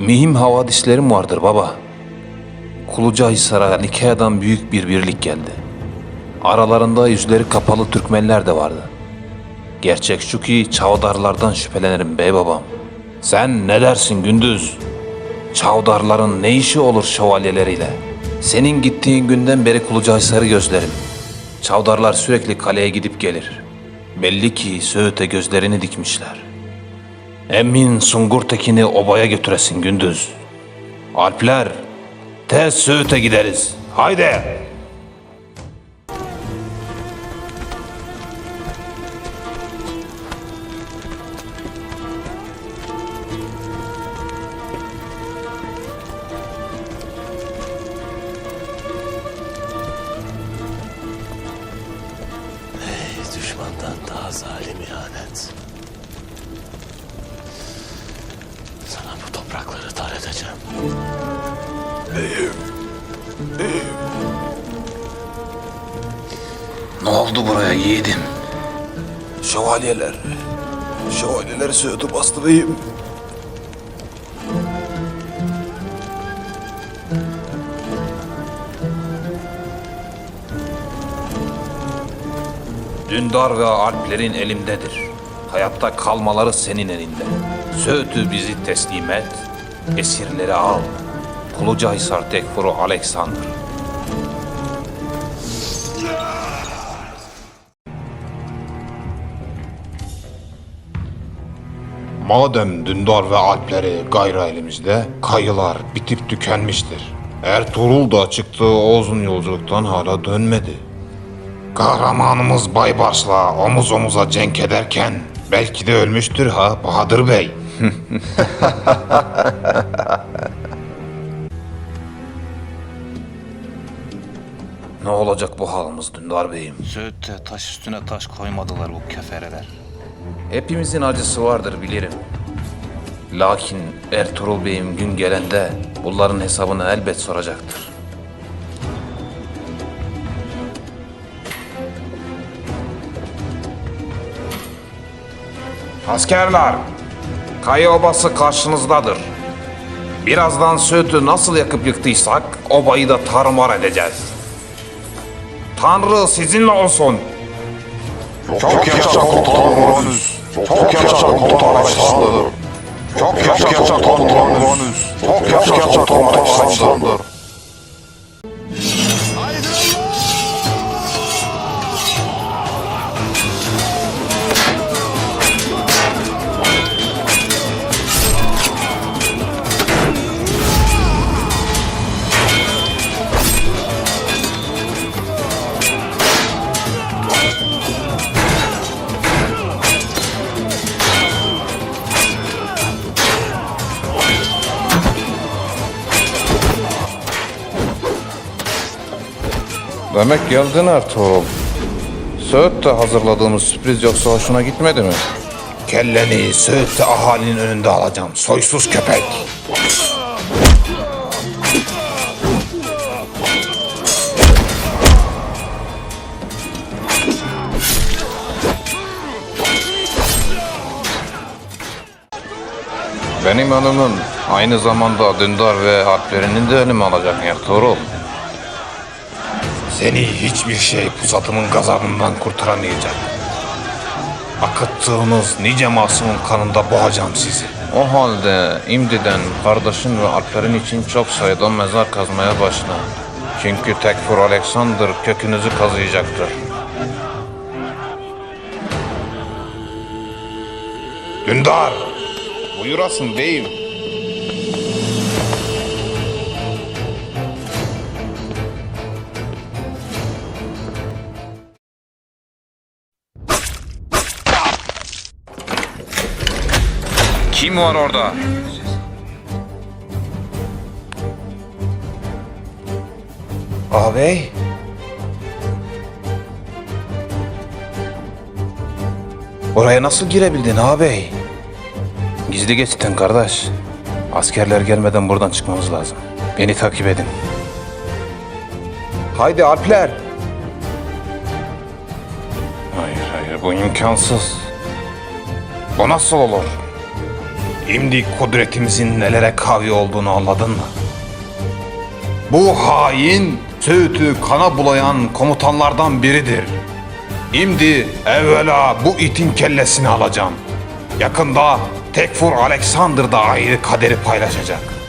Mühim havadislerim vardır baba. Kulucahisar'a Nikea'dan büyük bir birlik geldi. Aralarında yüzleri kapalı Türkmenler de vardı. Gerçek şu ki Çavdarlardan şüphelenirim bey babam. Sen ne dersin Gündüz? Çavdarların ne işi olur şövalyeleriyle? Senin gittiğin günden beri Kulucahisar'ı gözlerim. Çavdarlar sürekli kaleye gidip gelir. Belli ki Söğüt'e gözlerini dikmişler. Emin Sungurtekin'i obaya götüresin Gündüz. Alpler, tez Söğüt'e gideriz. Haydi! Düşmandan daha zalim ihanet. Toprakları dar edeceğim. Ne oldu buraya yiğidim? Şövalyeler. Şövalyeler Söğüt'ü bastı beyim. Dündar ve Alplerin elimdedir. Hayatta kalmaları senin elinde. Söğüt'ü bizi teslim et, esirleri al. Kulucahisar Tekfuru Alexander. Madem Dündar ve Alpleri gayra elimizde, kayılar bitip tükenmiştir. Ertuğrul da çıktığı o uzun yolculuktan hala dönmedi. Kahramanımız Baybars'la omuz omuza cenk ederken belki de ölmüştür ha Bahadır Bey. Ne olacak bu halimiz Dündar Bey'im? Söğüt'te taş üstüne taş koymadılar bu kefereler. Hepimizin acısı vardır bilirim. Lakin Ertuğrul Bey'im gün gelende bunların hesabını elbet soracaktır. Askerler, Kaya Obası karşınızdadır. Birazdan Söğüt'ü nasıl yakıp yıktıysak obayı da tarumar edeceğiz. Tanrı sizinle olsun. Çok yaşa komutanımız. Çok yaşa komutan Alexander. Çok yaşa komutanımız. Çok yaşa komutan Alexander. Demek geldin Ertuğrul. Söğüt'te hazırladığımız sürpriz yoksa hoşuna gitmedi mi? Kelleni Söğüt'te ahalinin önünde alacağım. Soysuz köpek. Benim ölümüm aynı zamanda Dündar ve Harplerinin de ölümü olacak Ertuğrul. Seni hiçbir şey pusatımın gazabından kurtaramayacak. Akıttığınız nice masumun kanında boğacağım sizi. O halde imdiden kardeşin ve alplerin için çok sayıda mezar kazmaya başla. Çünkü Tekfur Alexander kökünüzü kazıyacaktır. Dündar! Buyurasın beyim. Kim var orada? Ağabey. Oraya nasıl girebildin ağabey? Gizli geçtin kardeş. Askerler gelmeden buradan çıkmamız lazım. Beni takip edin. Haydi Alpler. Hayır hayır bu imkansız. Bu nasıl olur? Şimdi kudretimizin nelere kavi olduğunu anladın mı? Bu hain Söğüt'ü kana bulayan komutanlardan biridir. Şimdi evvela bu itin kellesini alacağım. Yakında Tekfur Alexander da ayrı kaderi paylaşacak.